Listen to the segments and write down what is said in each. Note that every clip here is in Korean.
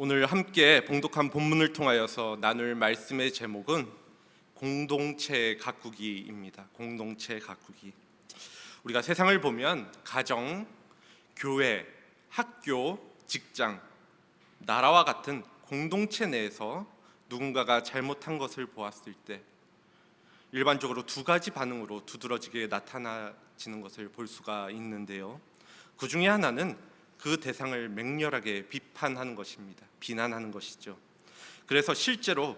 오늘 함께 봉독한 본문을 통하여서 나눌 말씀의 제목은 공동체 가꾸기입니다. 공동체 가꾸기. 우리가 세상을 보면 가정, 교회, 학교, 직장, 나라와 같은 공동체 내에서 누군가가 잘못한 것을 보았을 때 일반적으로 두 가지 반응으로 두드러지게 나타나지는 것을 볼 수가 있는데요. 그 중에 하나는 그 대상을 맹렬하게 비판하는 것입니다. 비난하는 것이죠. 그래서 실제로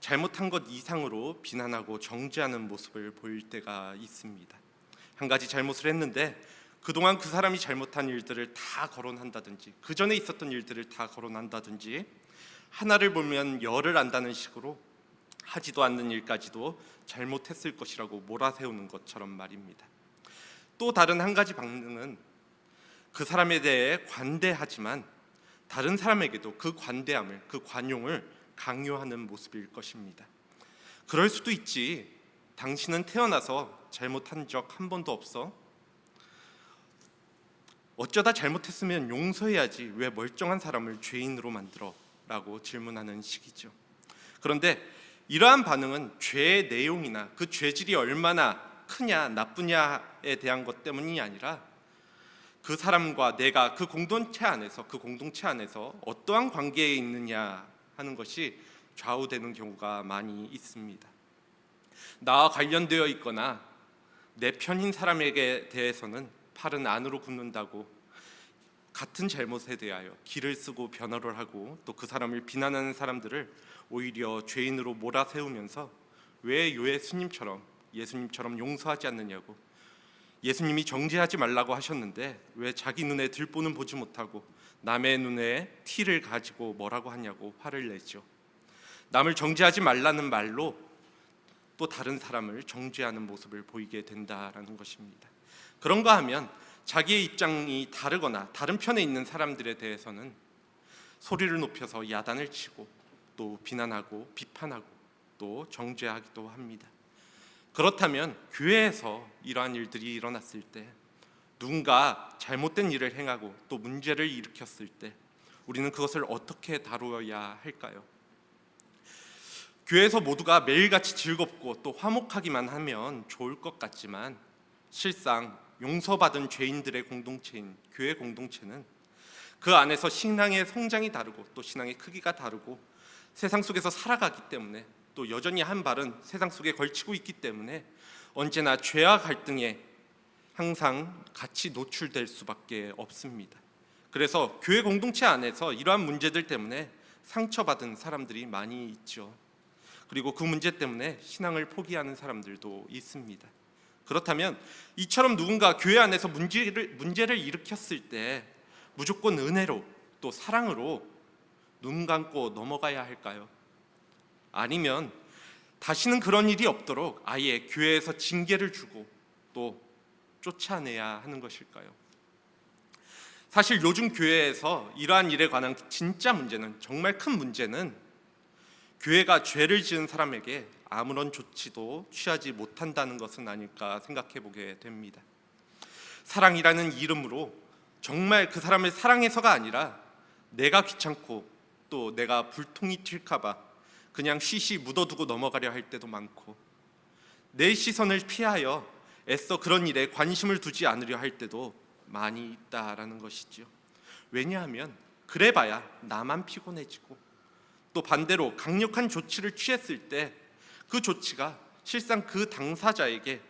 잘못한 것 이상으로 비난하고 정죄하는 모습을 보일 때가 있습니다. 한 가지 잘못을 했는데 그동안 그 사람이 잘못한 일들을 다 거론한다든지 그 전에 있었던 일들을 다 거론한다든지 하나를 보면 열을 안다는 식으로 하지도 않는 일까지도 잘못했을 것이라고 몰아세우는 것처럼 말입니다. 또 다른 한 가지 방법은 그 사람에 대해 관대하지만 다른 사람에게도 그 관대함을 그 관용을 강요하는 모습일 것입니다. 그럴 수도 있지. 당신은 태어나서 잘못한 적 한 번도 없어. 어쩌다 잘못했으면 용서해야지. 왜 멀쩡한 사람을 죄인으로 만들어? 라고 질문하는 식이죠. 그런데 이러한 반응은 죄의 내용이나 그 죄질이 얼마나 크냐 나쁘냐에 대한 것 때문이 아니라 그 사람과 내가 그 공동체 안에서 그 공동체 안에서 어떠한 관계에 있느냐 하는 것이 좌우되는 경우가 많이 있습니다. 나와 관련되어 있거나 내 편인 사람에게 대해서는 팔은 안으로 굽는다고 같은 잘못에 대하여 길을 쓰고 변호를 하고 또 그 사람을 비난하는 사람들을 오히려 죄인으로 몰아세우면서 왜 예수님처럼 예수님처럼 용서하지 않느냐고 예수님이 정죄하지 말라고 하셨는데 왜 자기 눈에 들보는 보지 못하고 남의 눈에 티를 가지고 뭐라고 하냐고 화를 내죠. 남을 정죄하지 말라는 말로 또 다른 사람을 정죄하는 모습을 보이게 된다라는 것입니다. 그런가 하면 자기의 입장이 다르거나 다른 편에 있는 사람들에 대해서는 소리를 높여서 야단을 치고 또 비난하고 비판하고 또 정죄하기도 합니다. 그렇다면 교회에서 이러한 일들이 일어났을 때 누군가 잘못된 일을 행하고 또 문제를 일으켰을 때 우리는 그것을 어떻게 다루어야 할까요? 교회에서 모두가 매일같이 즐겁고 또 화목하기만 하면 좋을 것 같지만 실상 용서받은 죄인들의 공동체인 교회 공동체는 그 안에서 신앙의 성장이 다르고 또 신앙의 크기가 다르고 세상 속에서 살아가기 때문에 또 여전히 한 발은 세상 속에 걸치고 있기 때문에 언제나 죄와 갈등에 항상 같이 노출될 수밖에 없습니다. 그래서 교회 공동체 안에서 이러한 문제들 때문에 상처받은 사람들이 많이 있죠. 그리고 그 문제 때문에 신앙을 포기하는 사람들도 있습니다. 그렇다면 이처럼 누군가 교회 안에서 문제를 문제를 일으켰을 때 무조건 은혜로 또 사랑으로 눈 감고 넘어가야 할까요? 아니면 다시는 그런 일이 없도록 아예 교회에서 징계를 주고 또 쫓아내야 하는 것일까요? 사실 요즘 교회에서 이러한 일에 관한 진짜 문제는 정말 큰 문제는 교회가 죄를 지은 사람에게 아무런 조치도 취하지 못한다는 것은 아닐까 생각해 보게 됩니다. 사랑이라는 이름으로 정말 그 사람을 사랑해서가 아니라 내가 귀찮고 또 내가 불통이 튈까봐 그냥 쉬쉬 묻어두고 넘어가려 할 때도 많고 내 시선을 피하여 애써 그런 일에 관심을 두지 않으려 할 때도 많이 있다라는 것이죠. 왜냐하면 그래봐야 나만 피곤해지고 또 반대로 강력한 조치를 취했을 때 그 조치가 실상 그 당사자에게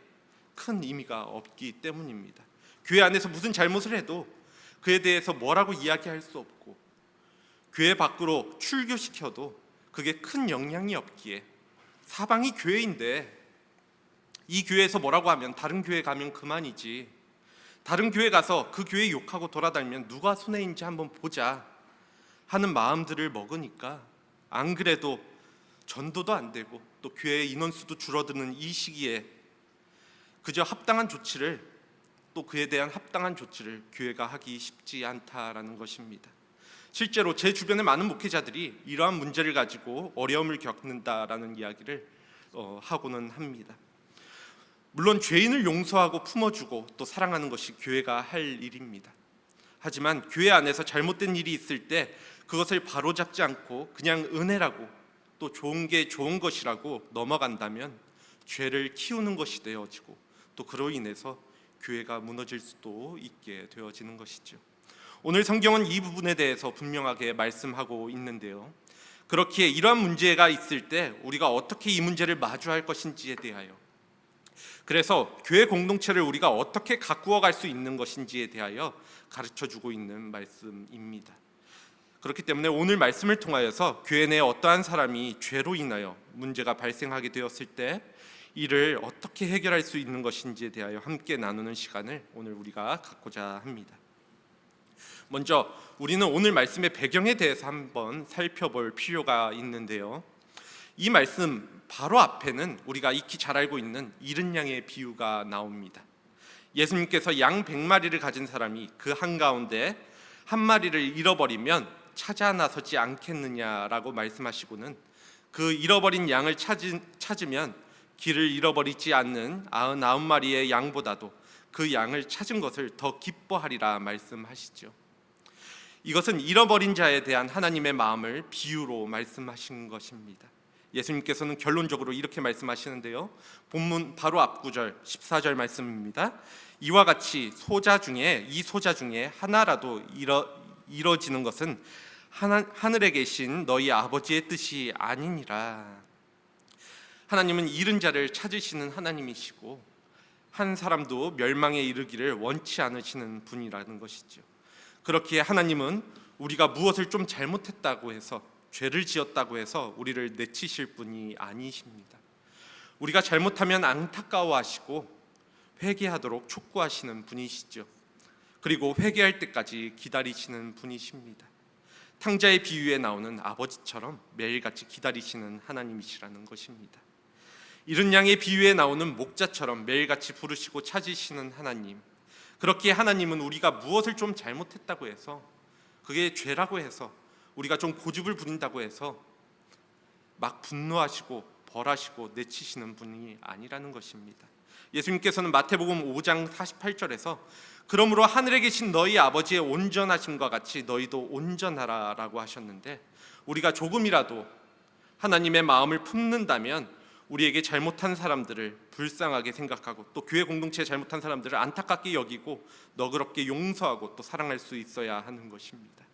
큰 의미가 없기 때문입니다. 교회 안에서 무슨 잘못을 해도 그에 대해서 뭐라고 이야기할 수 없고 교회 밖으로 출교시켜도 그게 큰 영향이 없기에 사방이 교회인데 이 교회에서 뭐라고 하면 다른 교회 가면 그만이지 다른 교회 가서 그 교회 욕하고 돌아다니면 누가 손해인지 한번 보자 하는 마음들을 먹으니까 안 그래도 전도도 안 되고 또 교회 인원수도 줄어드는 이 시기에 그저 합당한 조치를 또 그에 대한 합당한 조치를 교회가 하기 쉽지 않다라는 것입니다. 실제로 제 주변의 많은 목회자들이 이러한 문제를 가지고 어려움을 겪는다라는 이야기를 어, 하고는 합니다. 물론 죄인을 용서하고 품어주고 또 사랑하는 것이 교회가 할 일입니다. 하지만 교회 안에서 잘못된 일이 있을 때 그것을 바로잡지 않고 그냥 은혜라고 또 좋은 게 좋은 것이라고 넘어간다면 죄를 키우는 것이 되어지고 또 그로 인해서 교회가 무너질 수도 있게 되어지는 것이죠. 오늘 성경은 이 부분에 대해서 분명하게 말씀하고 있는데요. 그렇기에 이러한 문제가 있을 때 우리가 어떻게 이 문제를 마주할 것인지에 대하여 그래서 교회 공동체를 우리가 어떻게 가꾸어 갈 수 있는 것인지에 대하여 가르쳐 주고 있는 말씀입니다. 그렇기 때문에 오늘 말씀을 통하여서 교회 내에 어떠한 사람이 죄로 인하여 문제가 발생하게 되었을 때 이를 어떻게 해결할 수 있는 것인지에 대하여 함께 나누는 시간을 오늘 우리가 갖고자 합니다. 먼저 우리는 오늘 말씀의 배경에 대해서 한번 살펴볼 필요가 있는데요. 이 말씀 바로 앞에는 우리가 익히 잘 알고 있는 이른 양의 비유가 나옵니다. 예수님께서 양 100마리를 가진 사람이 그 한가운데 한 마리를 잃어버리면 찾아 나서지 않겠느냐라고 말씀하시고는 그 잃어버린 양을 찾으면 길을 잃어버리지 않는 99마리의 양보다도 그 양을 찾은 것을 더 기뻐하리라 말씀하시죠. 이것은 잃어버린 자에 대한 하나님의 마음을 비유로 말씀하신 것입니다. 예수님께서는 결론적으로 이렇게 말씀하시는데요. 본문 바로 앞구절 14절 말씀입니다. 이와 같이 소자 중에 이 소자 중에 하나라도 잃어 이뤄지는 것은 하나, 하늘에 계신 너희 아버지의 뜻이 아니니라. 하나님은 잃은 자를 찾으시는 하나님이시고 한 사람도 멸망에 이르기를 원치 않으시는 분이라는 것이죠. 그렇기에 하나님은 우리가 무엇을 좀 잘못했다고 해서 죄를 지었다고 해서 우리를 내치실 분이 아니십니다. 우리가 잘못하면 안타까워하시고 회개하도록 촉구하시는 분이시죠. 그리고 회개할 때까지 기다리시는 분이십니다. 탕자의 비유에 나오는 아버지처럼 매일같이 기다리시는 하나님이시라는 것입니다. 이른 양의 비유에 나오는 목자처럼 매일같이 부르시고 찾으시는 하나님. 그렇기에 하나님은 우리가 무엇을 좀 잘못했다고 해서 그게 죄라고 해서 우리가 좀 고집을 부린다고 해서 막 분노하시고 벌하시고 내치시는 분이 아니라는 것입니다. 예수님께서는 마태복음 5장 48절에서 그러므로 하늘에 계신 너희 아버지의 온전하심과 같이 너희도 온전하라라고 하셨는데 우리가 조금이라도 하나님의 마음을 품는다면 우리에게 잘못한 사람들을 불쌍하게 생각하고 또 교회 공동체에 잘못한 사람들을 안타깝게 여기고 너그럽게 용서하고 또 사랑할 수 있어야 하는 것입니다.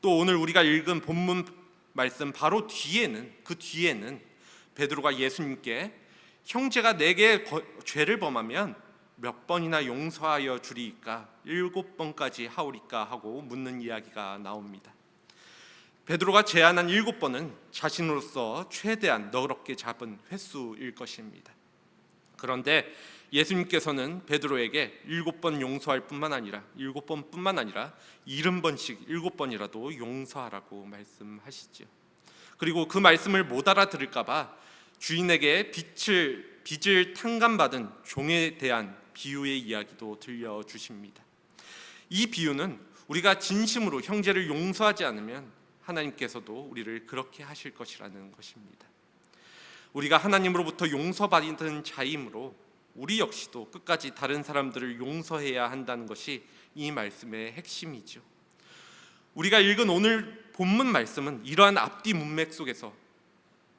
또 오늘 우리가 읽은 본문 말씀 바로 뒤에는 그 뒤에는 베드로가 예수님께 형제가 내게 거- 죄를 범하면 몇 번이나 용서하여 주리이까 일곱 번까지 하오리까 하고 묻는 이야기가 나옵니다. 베드로가 제안한 일곱 번은 자신으로서 최대한 너그럽게 잡은 횟수일 것입니다. 그런데 예수님께서는 베드로에게 일곱 번 용서할 뿐만 아니라 일곱 번뿐만 아니라 일흔 번씩 일곱 번이라도 용서하라고 말씀하시죠. 그리고 그 말씀을 못 알아들을까봐 주인에게 빚을 빚을 탕감받은 종에 대한 비유의 이야기도 들려 주십니다. 이 비유는 우리가 진심으로 형제를 용서하지 않으면 하나님께서도 우리를 그렇게 하실 것이라는 것입니다. 우리가 하나님으로부터 용서받은 자이므로 우리 역시도 끝까지 다른 사람들을 용서해야 한다는 것이 이 말씀의 핵심이죠. 우리가 읽은 오늘 본문 말씀은 이러한 앞뒤 문맥 속에서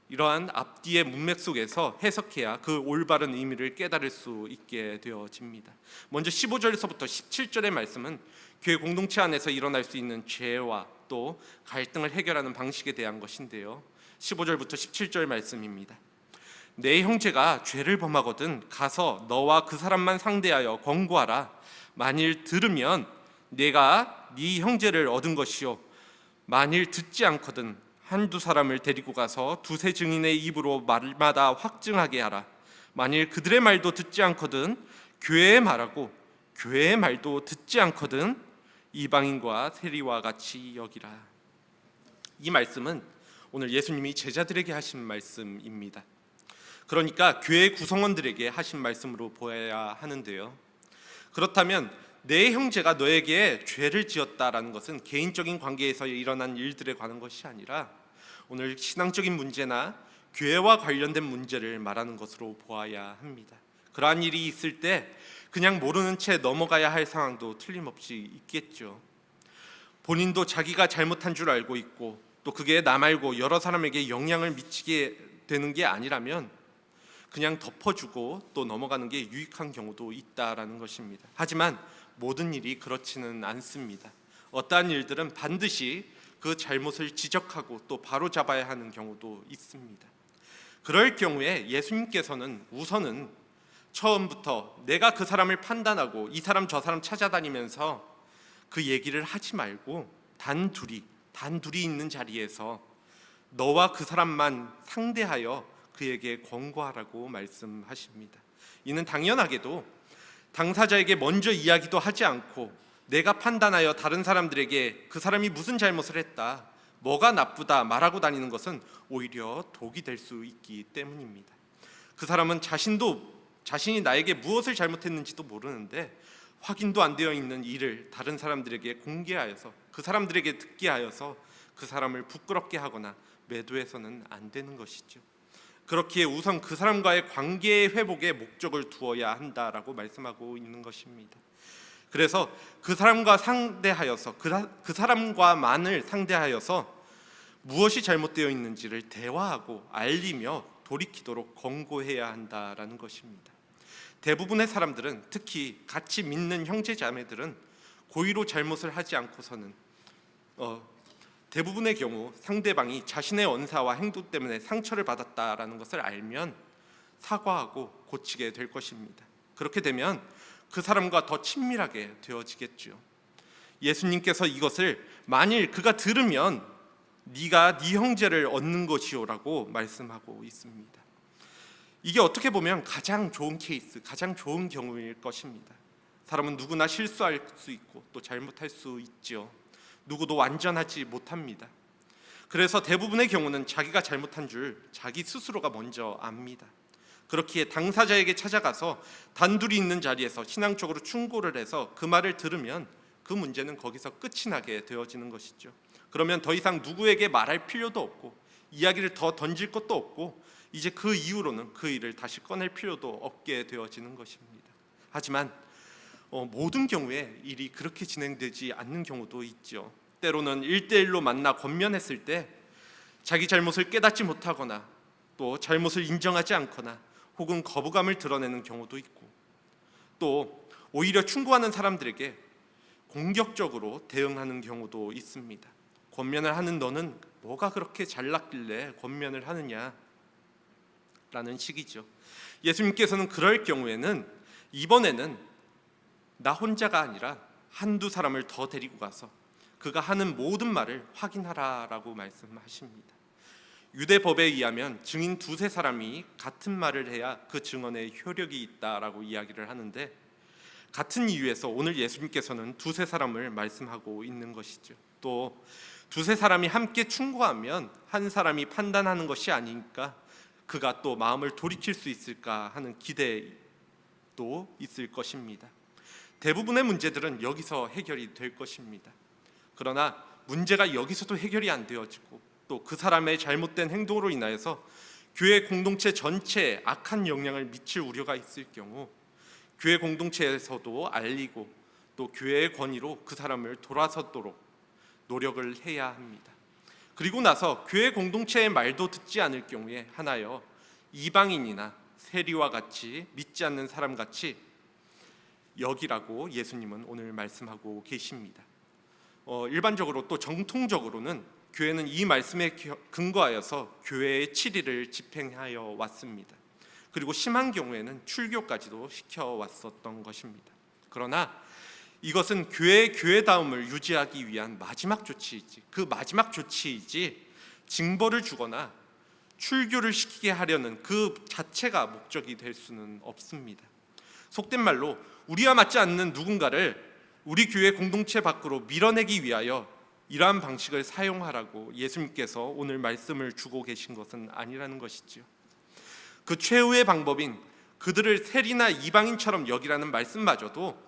이러한 앞뒤의 문맥 속에서 해석해야 그 올바른 의미를 깨달을 수 있게 되어집니다. 먼저 15절에서부터 17절의 말씀은 교회 공동체 안에서 일어날 수 있는 죄와 또 갈등을 해결하는 방식에 대한 것인데요. 15절부터 17절 말씀입니다. 내 형제가 죄를 범하거든 가서 너와 그 사람만 상대하여 권고하라. 만일 들으면 내가 네 형제를 얻은 것이요. 만일 듣지 않거든 한두 사람을 데리고 가서 두세 증인의 입으로 말마다 확증하게 하라. 만일 그들의 말도 듣지 않거든 교회의 말하고 교회의 말도 듣지 않거든 이방인과 세리와 같이 여기라. 이 말씀은 오늘 예수님이 제자들에게 하신 말씀입니다. 그러니까 교회 구성원들에게 하신 말씀으로 보아야 하는데요. 그렇다면 내 형제가 너에게 죄를 지었다라는 것은 개인적인 관계에서 일어난 일들에 관한 것이 아니라 오늘 신앙적인 문제나 교회와 관련된 문제를 말하는 것으로 보아야 합니다. 그러한 일이 있을 때 그냥 모르는 채 넘어가야 할 상황도 틀림없이 있겠죠. 본인도 자기가 잘못한 줄 알고 있고 또 그게 나 말고 여러 사람에게 영향을 미치게 되는 게 아니라면 그냥 덮어주고 또 넘어가는 게 유익한 경우도 있다라는 것입니다. 하지만 모든 일이 그렇지는 않습니다. 어떠한 일들은 반드시 그 잘못을 지적하고 또 바로 잡아야 하는 경우도 있습니다. 그럴 경우에 예수님께서는 우선은 처음부터 내가 그 사람을 판단하고 이 사람 저 사람 찾아다니면서 그 얘기를 하지 말고 단 둘이 단 둘이 있는 자리에서 너와 그 사람만 상대하여 그에게 권고하라고 말씀하십니다. 이는 당연하게도 당사자에게 먼저 이야기도 하지 않고 내가 판단하여 다른 사람들에게 그 사람이 무슨 잘못을 했다, 뭐가 나쁘다 말하고 다니는 것은 오히려 독이 될 수 있기 때문입니다. 그 사람은 자신도 자신이 나에게 무엇을 잘못했는지도 모르는데 확인도 안 되어 있는 일을 다른 사람들에게 공개하여서 그 사람들에게 듣게 하여서 그 사람을 부끄럽게 하거나 매도해서는 안 되는 것이죠. 그렇기에 우선 그 사람과의 관계의 회복에 목적을 두어야 한다라고 말씀하고 있는 것입니다. 그래서 그 사람과 상대하여서 그, 사- 그 사람과만을 상대하여서 무엇이 잘못되어 있는지를 대화하고 알리며 돌이키도록 권고해야 한다라는 것입니다. 대부분의 사람들은 특히 같이 믿는 형제 자매들은 고의로 잘못을 하지 않고서는 어, 대부분의 경우 상대방이 자신의 언사와 행동 때문에 상처를 받았다라는 것을 알면 사과하고 고치게 될 것입니다. 그렇게 되면 그 사람과 더 친밀하게 되어지겠죠. 예수님께서 이것을 만일 그가 들으면 네가 네 형제를 얻는 것이오라고 말씀하고 있습니다. 이게 어떻게 보면 가장 좋은 케이스, 가장 좋은 경우일 것입니다. 사람은 누구나 실수할 수 있고 또 잘못할 수 있지요. 누구도 완전하지 못합니다. 그래서 대부분의 경우는 자기가 잘못한 줄 자기 스스로가 먼저 압니다. 그렇기에 당사자에게 찾아가서 단둘이 있는 자리에서 신앙적으로 충고를 해서 그 말을 들으면 그 문제는 거기서 끝이 나게 되어지는 것이죠. 그러면 더 이상 누구에게 말할 필요도 없고 이야기를 더 던질 것도 없고 이제 그 이후로는 그 일을 다시 꺼낼 필요도 없게 되어지는 것입니다. 하지만 어, 모든 경우에 일이 그렇게 진행되지 않는 경우도 있죠. 때로는 일대일로 만나 권면했을 때 자기 잘못을 깨닫지 못하거나 또 잘못을 인정하지 않거나 혹은 거부감을 드러내는 경우도 있고 또 오히려 충고하는 사람들에게 공격적으로 대응하는 경우도 있습니다. 권면을 하는 너는 뭐가 그렇게 잘났길래 권면을 하느냐 라는 식이죠. 예수님께서는 그럴 경우에는 이번에는 나 혼자가 아니라 한두 사람을 더 데리고 가서 그가 하는 모든 말을 확인하라라고 말씀하십니다. 유대 법에 의하면 증인 두세 사람이 같은 말을 해야 그 증언에 효력이 있다라고 이야기를 하는데 같은 이유에서 오늘 예수님께서는 두세 사람을 말씀하고 있는 것이죠. 또 두세 사람이 함께 충고하면 한 사람이 판단하는 것이 아니니까 그가 또 마음을 돌이킬 수 있을까 하는 기대도 있을 것입니다. 대부분의 문제들은 여기서 해결이 될 것입니다. 그러나 문제가 여기서도 해결이 안 되어지고 또 그 사람의 잘못된 행동으로 인하여서 교회 공동체 전체에 악한 영향을 미칠 우려가 있을 경우 교회 공동체에서도 알리고 또 교회의 권위로 그 사람을 돌아서도록 노력을 해야 합니다. 그리고 나서 교회 공동체의 말도 듣지 않을 경우에 하나여 이방인이나 세리와 같이 믿지 않는 사람 같이 여기라고 예수님은 오늘 말씀하고 계십니다. 어, 일반적으로 또 정통적으로는 교회는 이 말씀에 겨- 근거하여서 교회의 치리를 집행하여 왔습니다. 그리고 심한 경우에는 출교까지도 시켜 왔었던 것입니다. 그러나 이것은 교회의 교회다움을 유지하기 위한 마지막 조치이지 그 마지막 조치이지 징벌을 주거나 출교를 시키게 하려는 그 자체가 목적이 될 수는 없습니다. 속된 말로 우리와 맞지 않는 누군가를 우리 교회 공동체 밖으로 밀어내기 위하여 이러한 방식을 사용하라고 예수님께서 오늘 말씀을 주고 계신 것은 아니라는 것이지요. 그 최후의 방법인 그들을 세리나 이방인처럼 여기라는 말씀마저도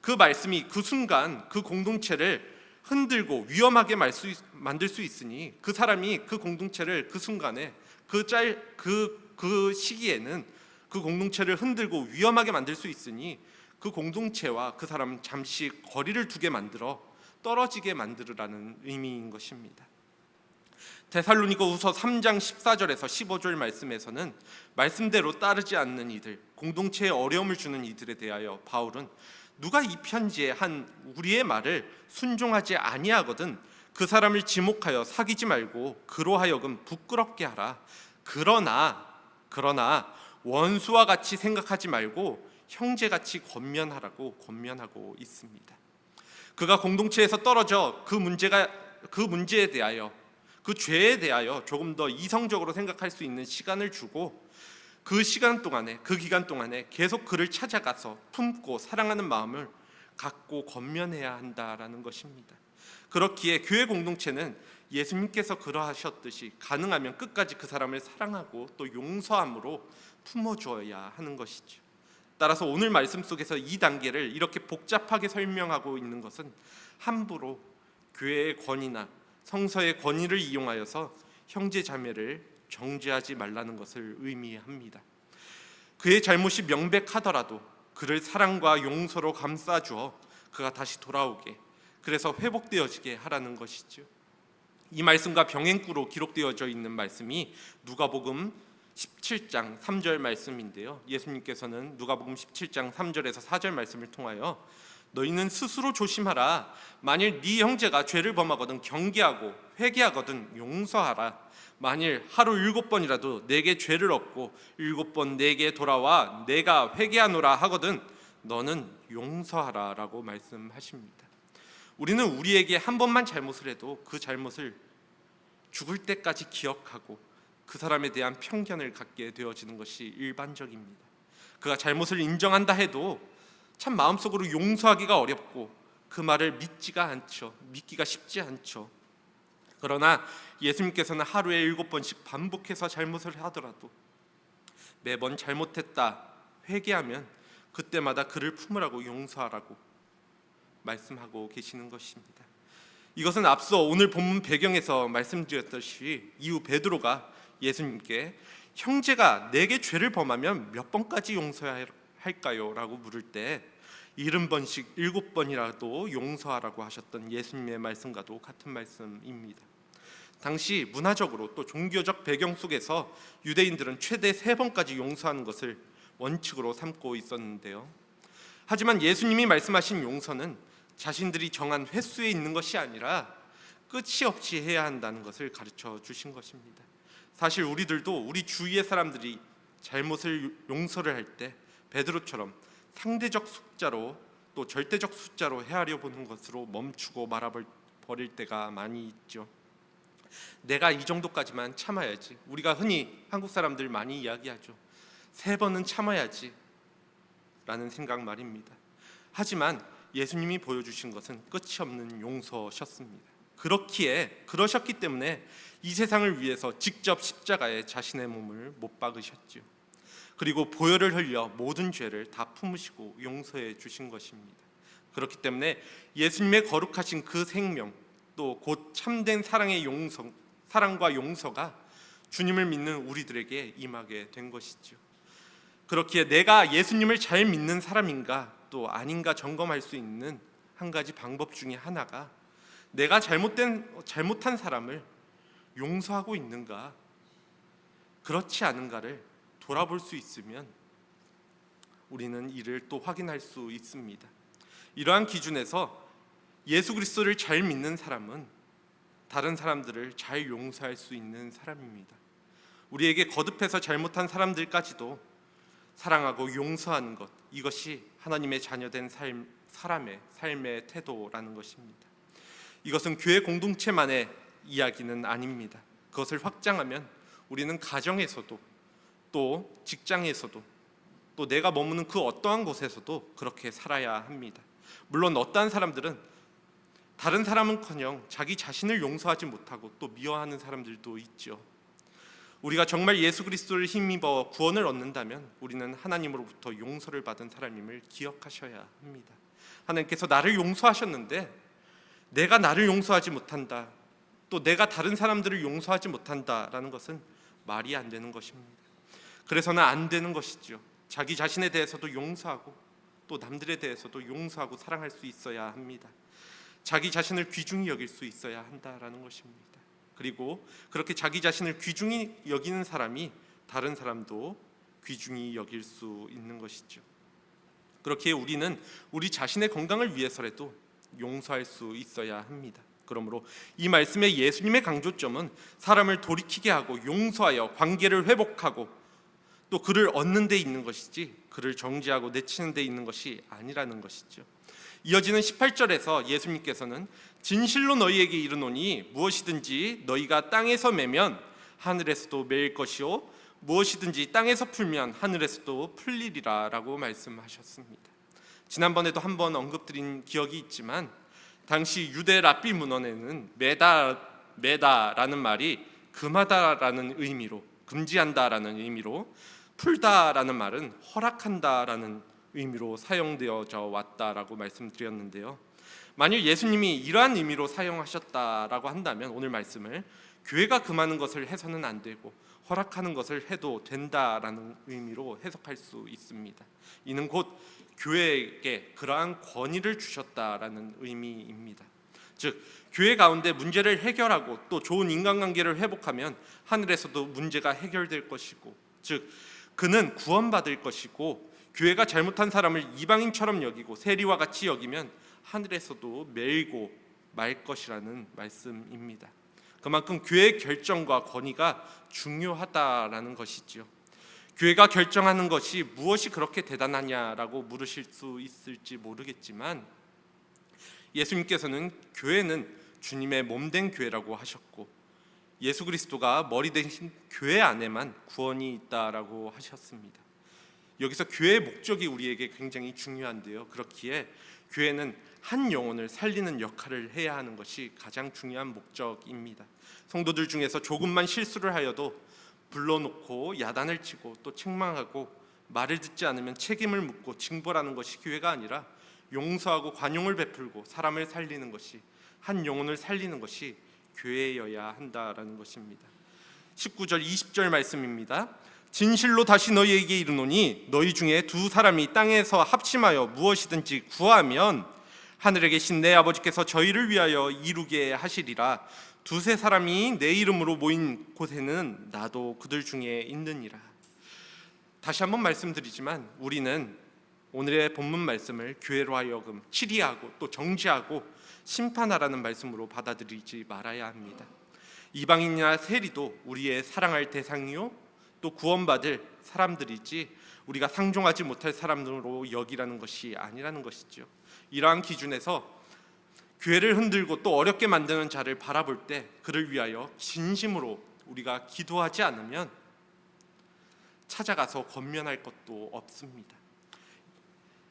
그 말씀이 그 순간 그 공동체를 흔들고 위험하게 말 수- 만들 수 있으니 그 사람이 그 공동체를 그 순간에 그 짤 그그 시기에는 그 공동체를 흔들고 위험하게 만들 수 있으니 그 공동체와 그 사람 잠시 거리를 두게 만들어 떨어지게 만들으라는 의미인 것입니다. 데살로니가후서 3장 14절에서 15절 말씀에서는 말씀대로 따르지 않는 이들, 공동체에 어려움을 주는 이들에 대하여 바울은 누가 이 편지에 한 우리의 말을 순종하지 아니하거든 그 사람을 지목하여 사귀지 말고 그로 하여금 부끄럽게 하라. 그러나 그러나 원수와 같이 생각하지 말고 형제같이 권면하라고 권면하고 있습니다. 그가 공동체에서 떨어져 그 문제가 그 문제에 대하여 그 죄에 대하여 조금 더 이성적으로 생각할 수 있는 시간을 주고 그 시간 동안에 그 기간 동안에 계속 그를 찾아가서 품고 사랑하는 마음을 갖고 권면해야 한다라는 것입니다. 그렇기에 교회 공동체는 예수님께서 그러하셨듯이 가능하면 끝까지 그 사람을 사랑하고 또 용서함으로 품어줘야 하는 것이죠. 따라서 오늘 말씀 속에서 이 단계를 이렇게 복잡하게 설명하고 있는 것은 함부로 교회의 권위나 성서의 권위를 이용하여서 형제 자매를 정죄하지 말라는 것을 의미합니다. 그의 잘못이 명백하더라도 그를 사랑과 용서로 감싸 주어 그가 다시 돌아오게 그래서 회복되어지게 하라는 것이죠. 이 말씀과 병행구로 기록되어져 있는 말씀이 누가복음 17장 3절 말씀인데요. 예수님께서는 누가복음 17장 3절에서 4절 말씀을 통하여 너희는 스스로 조심하라. 만일 네 형제가 죄를 범하거든 경계하고 회개하거든 용서하라. 만일 하루 일곱 번이라도 내게 죄를 얻고 일곱 번 내게 돌아와 내가 회개하노라 하거든 너는 용서하라라고 말씀하십니다. 우리는 우리에게 한 번만 잘못을 해도 그 잘못을 죽을 때까지 기억하고 그 사람에 대한 편견을 갖게 되어지는 것이 일반적입니다. 그가 잘못을 인정한다 해도 참 마음속으로 용서하기가 어렵고 그 말을 믿지가 않죠. 믿기가 쉽지 않죠. 그러나 예수님께서는 하루에 일곱 번씩 반복해서 잘못을 하더라도 매번 잘못했다 회개하면 그때마다 그를 품으라고 용서하라고 말씀하고 계시는 것입니다. 이것은 앞서 오늘 본문 배경에서 말씀드렸듯이 이후 베드로가 예수님께 형제가 내게 죄를 범하면 몇 번까지 용서해야 할까요? 라고 물을 때 일흔 번씩 일곱 번이라도 용서하라고 하셨던 예수님의 말씀과도 같은 말씀입니다. 당시 문화적으로 또 종교적 배경 속에서 유대인들은 최대 세 번까지 용서하는 것을 원칙으로 삼고 있었는데요. 하지만 예수님이 말씀하신 용서는 자신들이 정한 횟수에 있는 것이 아니라 끝이 없이 해야 한다는 것을 가르쳐 주신 것입니다. 사실 우리들도 우리 주위의 사람들이 잘못을 용서를 할 때 베드로처럼 상대적 숫자로 또 절대적 숫자로 헤아려 보는 것으로 멈추고 말아버릴 때가 많이 있죠. 내가 이 정도까지만 참아야지. 우리가 흔히 한국 사람들 많이 이야기하죠. 세 번은 참아야지. 라는 생각 말입니다. 하지만 예수님이 보여주신 것은 끝이 없는 용서셨습니다. 그렇기에 그러셨기 때문에 이 세상을 위해서 직접 십자가에 자신의 몸을 못 박으셨지요. 그리고 보혈을 흘려 모든 죄를 다 품으시고 용서해 주신 것입니다. 그렇기 때문에 예수님의 거룩하신 그 생명 또 곧 참된 사랑의 용서 사랑과 용서가 주님을 믿는 우리들에게 임하게 된 것이죠. 그렇기에 내가 예수님을 잘 믿는 사람인가 또 아닌가 점검할 수 있는 한 가지 방법 중에 하나가 내가 잘못된 잘못한 사람을 용서하고 있는가 그렇지 않은가를 돌아볼 수 있으면 우리는 이를 또 확인할 수 있습니다. 이러한 기준에서 예수 그리스도를 잘 믿는 사람은 다른 사람들을 잘 용서할 수 있는 사람입니다. 우리에게 거듭해서 잘못한 사람들까지도 사랑하고 용서하는 것 이것이 하나님의 자녀된 삶 사람의 삶의 태도라는 것입니다. 이것은 교회 공동체만의 이야기는 아닙니다. 그것을 확장하면 우리는 가정에서도 또 직장에서도 또 내가 머무는 그 어떠한 곳에서도 그렇게 살아야 합니다. 물론 어떠한 사람들은 다른 사람은커녕 자기 자신을 용서하지 못하고 또 미워하는 사람들도 있죠. 우리가 정말 예수 그리스도를 힘입어 구원을 얻는다면 우리는 하나님으로부터 용서를 받은 사람임을 기억하셔야 합니다. 하나님께서 나를 용서하셨는데 내가 나를 용서하지 못한다. 또 내가 다른 사람들을 용서하지 못한다라는 것은 말이 안 되는 것입니다. 그래서는 안 되는 것이죠. 자기 자신에 대해서도 용서하고 또 남들에 대해서도 용서하고 사랑할 수 있어야 합니다. 자기 자신을 귀중히 여길 수 있어야 한다라는 것입니다. 그리고 그렇게 자기 자신을 귀중히 여기는 사람이 다른 사람도 귀중히 여길 수 있는 것이죠. 그렇게 우리는 우리 자신의 건강을 위해서라도 용서할 수 있어야 합니다. 그러므로 이 말씀의 예수님의 강조점은 사람을 돌이키게 하고 용서하여 관계를 회복하고 또 그를 얻는 데 있는 것이지 그를 정지하고 내치는 데 있는 것이 아니라는 것이죠. 이어지는 18절에서 예수님께서는 진실로 너희에게 이르노니 무엇이든지 너희가 땅에서 매면 하늘에서도 매일 것이요 무엇이든지 땅에서 풀면 하늘에서도 풀리리라라고 말씀하셨습니다. 지난번에도 한 번 언급드린 기억이 있지만 당시 유대 랍비 문헌에는 매다 매다라는 말이 금하다라는 의미로 금지한다라는 의미로 풀다라는 말은 허락한다라는 의미로 사용되어져 왔다라고 말씀드렸는데요. 만일 예수님이 이러한 의미로 사용하셨다라고 한다면 오늘 말씀을 교회가 금하는 것을 해서는 안 되고 허락하는 것을 해도 된다라는 의미로 해석할 수 있습니다. 이는 곧 교회에게 그러한 권위를 주셨다라는 의미입니다. 즉 교회 가운데 문제를 해결하고 또 좋은 인간관계를 회복하면 하늘에서도 문제가 해결될 것이고 즉 그는 구원받을 것이고 교회가 잘못한 사람을 이방인처럼 여기고 세리와 같이 여기면 하늘에서도 매이고 말 것이라는 말씀입니다. 그만큼 교회의 결정과 권위가 중요하다라는 것이지요. 교회가 결정하는 것이 무엇이 그렇게 대단하냐라고 물으실 수 있을지 모르겠지만 예수님께서는 교회는 주님의 몸된 교회라고 하셨고 예수 그리스도가 머리 대신 교회 안에만 구원이 있다라고 하셨습니다. 여기서 교회의 목적이 우리에게 굉장히 중요한데요. 그렇기에 교회는 한 영혼을 살리는 역할을 해야 하는 것이 가장 중요한 목적입니다. 성도들 중에서 조금만 실수를 하여도 불러놓고 야단을 치고 또 책망하고 말을 듣지 않으면 책임을 묻고 징벌하는 것이 교회가 아니라 용서하고 관용을 베풀고 사람을 살리는 것이 한 영혼을 살리는 것이 교회여야 한다라는 것입니다. 19절 20절 말씀입니다. 진실로 다시 너희에게 이르노니 너희 중에 두 사람이 땅에서 합심하여 무엇이든지 구하면 하늘에 계신 내 아버지께서 저희를 위하여 이루게 하시리라 두세 사람이 내 이름으로 모인 곳에는 나도 그들 중에 있느니라 다시 한번 말씀드리지만 우리는 오늘의 본문 말씀을 교회로 하여금 치리하고 또 정지하고 심판하라는 말씀으로 받아들이지 말아야 합니다 이방인이나 세리도 우리의 사랑할 대상이요 또 구원받을 사람들이지 우리가 상종하지 못할 사람들로 여기라는 것이 아니라는 것이죠. 이러한 기준에서 교회를 흔들고 또 어렵게 만드는 자를 바라볼 때 그를 위하여 진심으로 우리가 기도하지 않으면 찾아가서 권면할 것도 없습니다.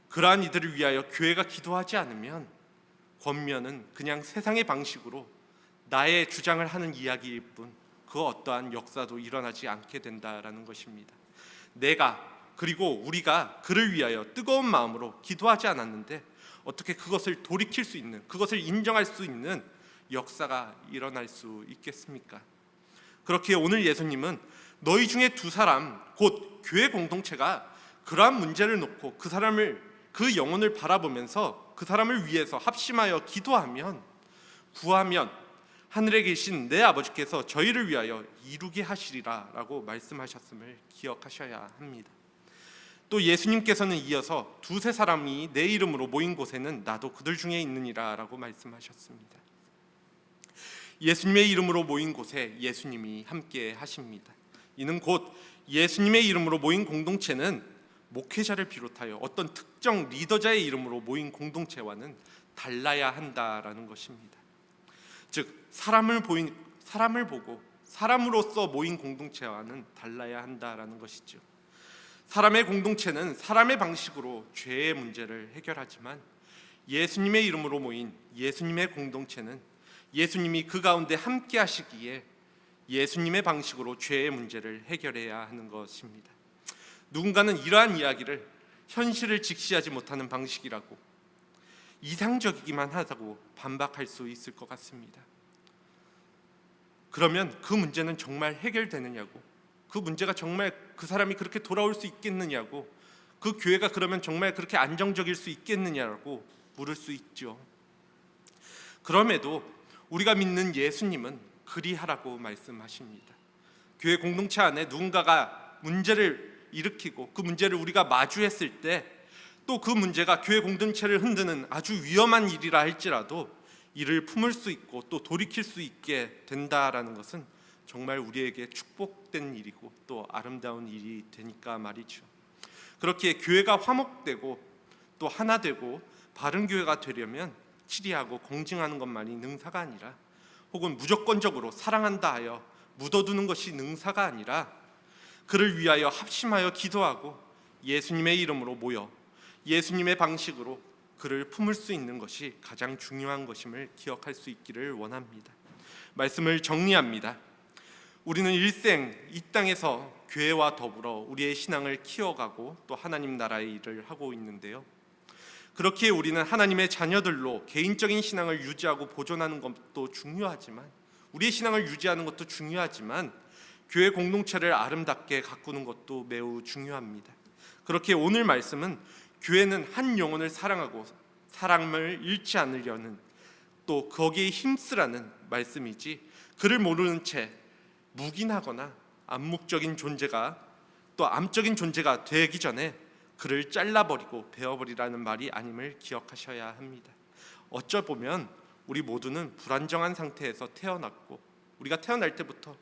그러한 이들을 위하여 교회가 기도하지 않으면 권면은 그냥 세상의 방식으로 나의 주장을 하는 이야기일 뿐 그 어떠한 역사도 일어나지 않게 된다라는 것입니다. 내가 그리고 우리가 그를 위하여 뜨거운 마음으로 기도하지 않았는데 어떻게 그것을 돌이킬 수 있는 그것을 인정할 수 있는 역사가 일어날 수 있겠습니까? 그렇게 오늘 예수님은 너희 중에 두 사람 곧 교회 공동체가 그러한 문제를 놓고 그 사람을 그 영혼을 바라보면서 그 사람을 위해서 합심하여 기도하면 구하면 하늘에 계신 내 아버지께서 저희를 위하여 이루게 하시리라라고 말씀하셨음을 기억하셔야 합니다. 또 예수님께서는 이어서 두세 사람이 내 이름으로 모인 곳에는 나도 그들 중에 있느니라라고 말씀하셨습니다. 예수님의 이름으로 모인 곳에 예수님이 함께 하십니다. 이는 곧 예수님의 이름으로 모인 공동체는 목회자를 비롯하여 어떤 특정 리더자의 이름으로 모인 공동체와는 달라야 한다라는 것입니다. 즉 사람을 보인 사람을 보고 사람으로서 모인 공동체와는 달라야 한다라는 것이죠. 사람의 공동체는 사람의 방식으로 죄의 문제를 해결하지만 예수님의 이름으로 모인 예수님의 공동체는 예수님이 그 가운데 함께 하시기에 예수님의 방식으로 죄의 문제를 해결해야 하는 것입니다. 누군가는 이러한 이야기를 현실을 직시하지 못하는 방식이라고 이상적이기만 하다고 반박할 수 있을 것 같습니다. 그러면 그 문제는 정말 해결되느냐고 그 문제가 정말 그 사람이 그렇게 돌아올 수 있겠느냐고 그 교회가 그러면 정말 그렇게 안정적일 수 있겠느냐고 물을 수 있죠. 그럼에도 우리가 믿는 예수님은 그리하라고 말씀하십니다. 교회 공동체 안에 누군가가 문제를 일으키고 그 문제를 우리가 마주했을 때 또 그 문제가 교회 공동체를 흔드는 아주 위험한 일이라 할지라도 이를 품을 수 있고 또 돌이킬 수 있게 된다라는 것은 정말 우리에게 축복된 일이고 또 아름다운 일이 되니까 말이죠. 그렇게 교회가 화목되고 또 하나 되고 바른 교회가 되려면 치리하고 공증하는 것만이 능사가 아니라 혹은 무조건적으로 사랑한다 하여 묻어두는 것이 능사가 아니라 그를 위하여 합심하여 기도하고 예수님의 이름으로 모여 예수님의 방식으로 그를 품을 수 있는 것이 가장 중요한 것임을 기억할 수 있기를 원합니다. 말씀을 정리합니다. 우리는 일생 이 땅에서 교회와 더불어 우리의 신앙을 키워가고 또 하나님 나라의 일을 하고 있는데요. 그렇게 우리는 하나님의 자녀들로 개인적인 신앙을 유지하고 보존하는 것도 중요하지만 우리의 신앙을 유지하는 것도 중요하지만 교회 공동체를 아름답게 가꾸는 것도 매우 중요합니다. 그렇게 오늘 말씀은 교회는 한 영혼을 사랑하고 사랑을 잃지 않으려는 또 거기에 힘쓰라는 말씀이지 그를 모르는 채 묵인하거나 암묵적인 존재가 또 암적인 존재가 되기 전에 그를 잘라버리고 베어버리라는 말이 아님을 기억하셔야 합니다. 어쩌 보면 우리 모두는 불안정한 상태에서 태어났고 우리가 태어날 때부터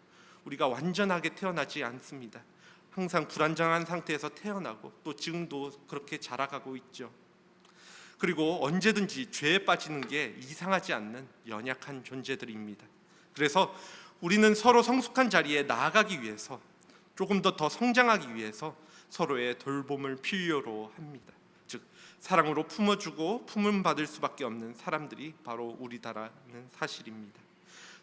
우리가 완전하게 태어나지 않습니다. 항상 불안정한 상태에서 태어나고 또 지금도 그렇게 자라가고 있죠. 그리고 언제든지 죄에 빠지는 게 이상하지 않는 연약한 존재들입니다. 그래서 우리는 서로 성숙한 자리에 나아가기 위해서 조금 더 더 성장하기 위해서 서로의 돌봄을 필요로 합니다. 즉 사랑으로 품어주고 품음 받을 수밖에 없는 사람들이 바로 우리다라는 사실입니다.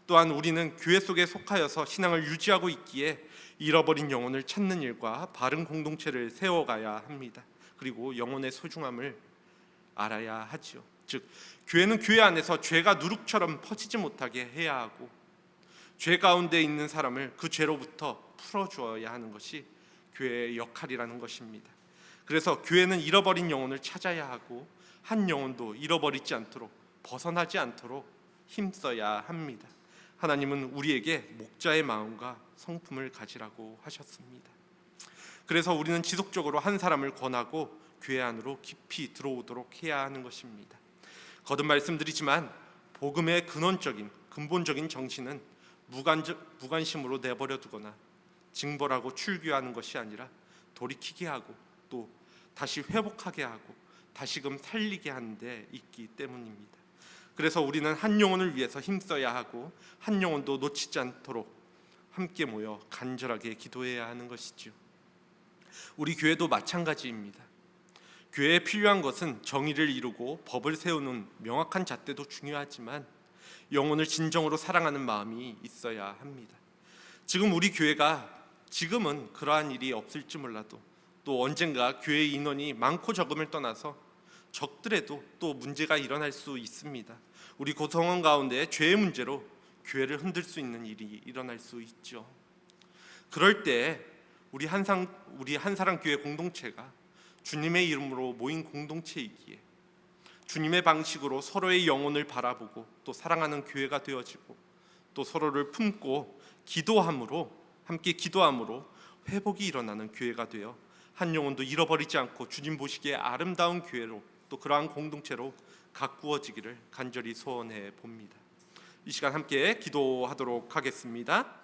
또한 우리는 교회 속에 속하여서 신앙을 유지하고 있기에 잃어버린 영혼을 찾는 일과 바른 공동체를 세워가야 합니다. 그리고 영혼의 소중함을 알아야 하지요. 즉 교회는 교회 안에서 죄가 누룩처럼 퍼지지 못하게 해야 하고 죄 가운데 있는 사람을 그 죄로부터 풀어 주어야 하는 것이 교회의 역할이라는 것입니다. 그래서 교회는 잃어버린 영혼을 찾아야 하고 한 영혼도 잃어버리지 않도록 벗어나지 않도록 힘써야 합니다. 하나님은 우리에게 목자의 마음과 성품을 가지라고 하셨습니다. 그래서 우리는 지속적으로 한 사람을 권하고 교회 안으로 깊이 들어오도록 해야 하는 것입니다. 거듭 말씀드리지만 복음의 근원적인 근본적인 정신은 무관적, 무관심으로 내버려 두거나 징벌하고 출교하는 것이 아니라 돌이키게 하고 또 다시 회복하게 하고 다시금 살리게 하는 데 있기 때문입니다. 그래서 우리는 한 영혼을 위해서 힘써야 하고 한 영혼도 놓치지 않도록 함께 모여 간절하게 기도해야 하는 것이지요. 우리 교회도 마찬가지입니다. 교회에 필요한 것은 정의를 이루고 법을 세우는 명확한 잣대도 중요하지만 영혼을 진정으로 사랑하는 마음이 있어야 합니다. 지금 우리 교회가 지금은 그러한 일이 없을지 몰라도 또 언젠가 교회 인원이 많고 적음을 떠나서 적더라도 또 문제가 일어날 수 있습니다. 우리 고성원 가운데 죄의 문제로 교회를 흔들 수 있는 일이 일어날 수 있죠. 그럴 때 우리 한상 우리 한사랑 교회 공동체가 주님의 이름으로 모인 공동체이기에 주님의 방식으로 서로의 영혼을 바라보고 또 사랑하는 교회가 되어지고 또 서로를 품고 기도함으로 함께 기도함으로 회복이 일어나는 교회가 되어 한 영혼도 잃어버리지 않고 주님 보시기에 아름다운 교회로 또 그러한 공동체로 가꾸어지기를 간절히 소원해 봅니다. 이 시간 함께 기도하도록 하겠습니다.